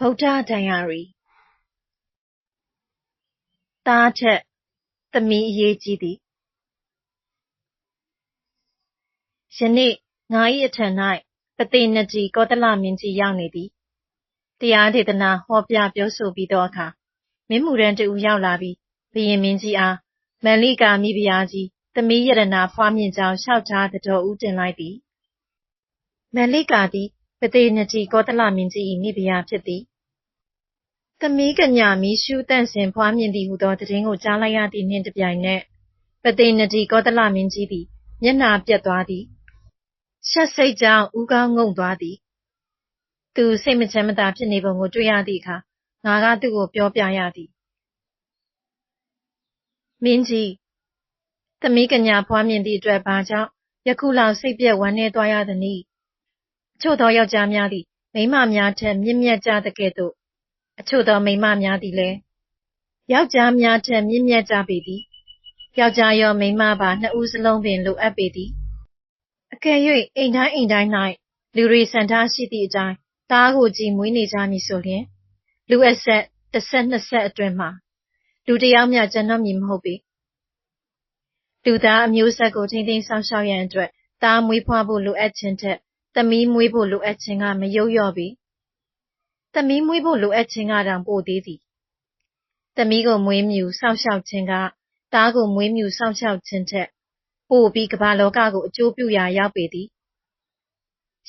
ဗုဒ္ဓဒိုင်ယာရီသားထက်သမီးအရေးကြီးသည်ယနေ့ငါ၏အထံ၌ပသေနတီကောသလမင်းကြီးရောက်နေသည်တရားဒေသနာဟောပြပြောဆိုပြီးသောအခါမင်းမူရန်တူရောက်လာပြီးဘုရင်မင်းကြီးအားမန်လိကာမိဖုရားကြီးသမီးယရနာဖွားမြင်ကြောင်းလျှောက်ထားတတော်ဦးတင်လိုက်သည်မန်လိကာသည်ပသေနတီကောသလမင်းကြီး၏မိဖုရားဖြစ်သည် သမီးကညာမီရှုတန့်စင်ဖွားမြင်သည်ဟုသောသတင်းကိုကြားလိုက်ရသည့်နှင့်တပြိုင်နက်ပသေနတီကောသလမင်းကြီးသည်မျက်နှာပြတ်သွားသည်ရှက်စိတ်ကြောင့်ဦးခေါင်းငုံသွားသည် သူစိတ်မချမ်းမသာဖြစ်နေပုံကိုတွေ့ရသည့်အခါငါကသူ့ကိုပြောပြရသည်မင်းကြီးသမီးကညာဖွားမြင်သည့်အတွက်ဘာကြောင့်ယခုလောက်စိတ်ပြက်ဝမ်းနည်းသွားရသနည်းအချို့သောယောက်ျားများသည်မိန်းမများထက်မြင့်မြတ်ကြသကဲ့သို့ အချို့သောမိန်းမများသည်လည်းယောက်ျားများထက်မြင့်မြတ်ကြပေသည်ယောက်ျားရောမိန်းမပါနှစ်ဦးစလုံးပင်လိုအပ်ပေသည်အကယ်၍အိမ်တိုင်းအိမ်တိုင်း၌လူတွေစံထားရှိသည့်အတိုင်းသားကိုကြည်မွေးနေကြမည်ဆိုလျှင်လူအဆက်တစ်ဆက်နှစ်ဆက်အတွင်းမှာလူတယောက်မျှကျန်တော့မည်မဟုတ်ပေလူသားအမျိုးဆက်ကိုထိမ့်သိမ်းဆောင်ရှောက်ရန်အတွက်သားမွေးဖွားဖို့လိုအပ်ခြင်းထက်သမီးမွေးဖို့လိုအပ်ခြင်းကမယုတ်လျော့ပေ သမီးမွေးဖို့လိုအပ်ခြင်းကတောင်ပိုသေးသည်သမီးကိုမွေးမြူစောင့်ရှောက်ခြင်းကသားကိုမွေးမြူစောင့်ရှောက်ခြင်းထက်ပိုပြီးကမ္ဘာလောကကိုအကျိုးပြုရာရောက်ပေသည်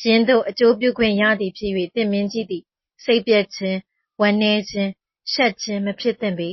ယင်းသို့အကျိုးပြုခွင့်ရသည်ဖြစ်၍သင်မင်းကြီးသည် စိတ်ပျက်ခြင်းဝမ်းနည်းခြင်းရှက်ခြင်းမဖြစ်သင့်ပေ